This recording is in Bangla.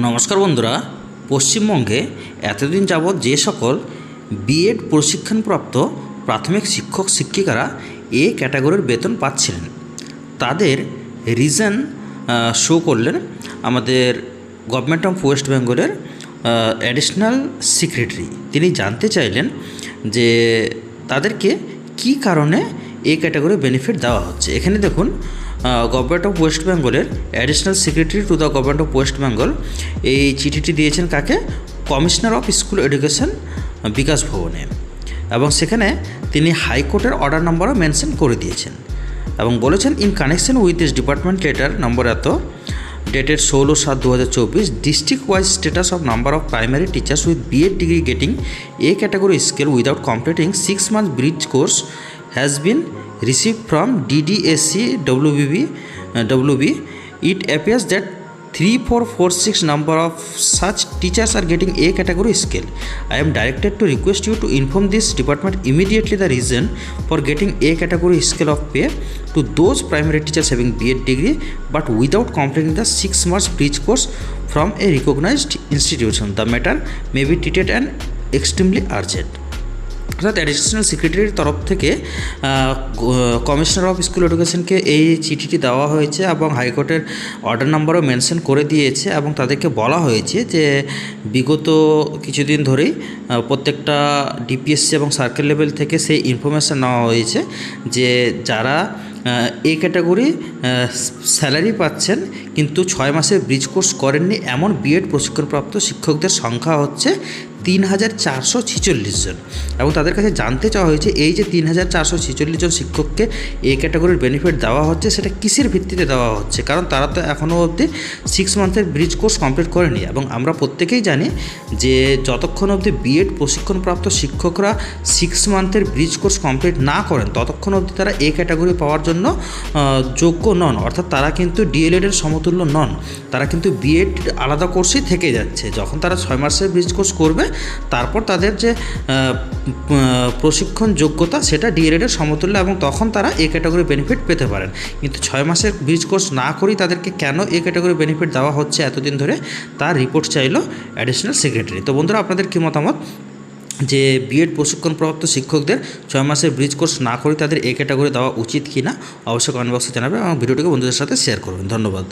নমস্কার বন্ধুরা, পশ্চিমবঙ্গে এতদিন যাবৎ যে সকল বিএড প্রশিক্ষণপ্রাপ্ত প্রাথমিক শিক্ষক শিক্ষিকারা এ ক্যাটাগরির বেতন পাচ্ছিলেন। তাদের রিজন শো করলেন আমাদের গভর্নমেন্ট অফ ওয়েস্ট বেঙ্গলের অ্যাডিশনাল সেক্রেটারি তিনি জানতে চাইলেন যে তাদেরকে কি কারণে এই ক্যাটাগরি বেনিফিট দেওয়া হচ্ছে। এখানে দেখুন গভর্নমেন্ট অফ ওয়েস্ট বেঙ্গলের additional secretary to the government of West Bengal এই চিঠিটি দিয়েছেন কাকে? Commissioner of school education Bikash ভবনে। এবং সেখানে তিনি হাইকোর্টের অর্ডার নম্বরও মেনশন করে দিয়েছেন। এবং বলেছেন in connection with this department letter number এত ডেটেড ষোলো সাত দু হাজার চব্বিশ district wise status of number of primary teachers with BEd degree getting A category scale without completing six month bridge course has been received from DDSC WBB, uh, WB, it appears that 3446 number of such teachers are getting A category scale. I am directed to request you to inform this department immediately the reason for getting A category scale of pay to those primary teachers having B.Ed degree but without completing the 6 months bridge course from a recognized institution. The matter may be treated and extremely urgent. অর্থাৎ অ্যাডিশনাল সেক্রেটারির তরফ থেকে কমিশনার অফ স্কুল এডুকেশনকে এই চিঠিটি দেওয়া হয়েছে এবং হাইকোর্টের অর্ডার নাম্বারও মেনশন করে দিয়েছে এবং তাদেরকে বলা হয়েছে যে, বিগত কিছুদিন ধরেই প্রত্যেকটা ডিপিএসসি এবং সার্কেল লেভেল থেকে সেই ইনফরমেশান নেওয়া হয়েছে যে যারা এই ক্যাটাগরি স্যালারি পাচ্ছেন কিন্তু ছয় মাসের ব্রিজ কোর্স করেননি, এমন বিএড প্রশিক্ষণপ্রাপ্ত শিক্ষকদের সংখ্যা হচ্ছে তিন হাজার চারশো ছেচল্লিশ জন। এবং তাদের কাছে জানতে চাওয়া হয়েছে, এই যে তিন হাজার চারশো ছেচল্লিশ জন শিক্ষককে এই ক্যাটাগরির বেনিফিট দেওয়া হচ্ছে, সেটা কিসের ভিত্তিতে দেওয়া হচ্ছে? কারণ তারা তো এখনও অবধি সিক্স মান্থের ব্রিজ কোর্স কমপ্লিট করেনি। এবং আমরা প্রত্যেকেই জানি যে যতক্ষণ অবধি বিএড প্রশিক্ষণপ্রাপ্ত শিক্ষকরা সিক্স মান্থের ব্রিজ কোর্স কমপ্লিট না করেন, ততক্ষণ অবধি তারা এ ক্যাটাগরি পাওয়ার জন্য যোগ্য নন। অর্থাৎ তারা কিন্তু ডিএলএড এর সমতুল্য নন। তারা কিন্তু বিএড আলাদা কোর্সেই থেকে যাচ্ছে। যখন তারা ছয় মাসের ব্রিজ কোর্স করবে তারপর তাদের যে প্রশিক্ষণ যোগ্যতা সেটা ডিএলএড এর সমতুল্য এবং তখন তারা এ ক্যাটাগরি বেনিফিট পেতে পারেন। কিন্তু ছয় মাসের ব্রিজ কোর্স না করেই তাদেরকে কেন এ ক্যাটাগরি বেনিফিট দেওয়া হচ্ছে এতদিন ধরে, তার রিপোর্ট চাইলো অ্যাডিশনাল সেক্রেটারি তো বন্ধুরা, আপনাদের কী মতামত? যে বিএড প্রশিক্ষণপ্রাপ্ত শিক্ষকদের ছয় মাসের ব্রিজ কোর্স না করে তাদের এ ক্যাটাগরি দেওয়া উচিত কি না অবশ্যই কমেন্ট বক্সে জানাবেন এবং ভিডিওটিকে বন্ধুদের সাথে শেয়ার করবেন। ধন্যবাদ।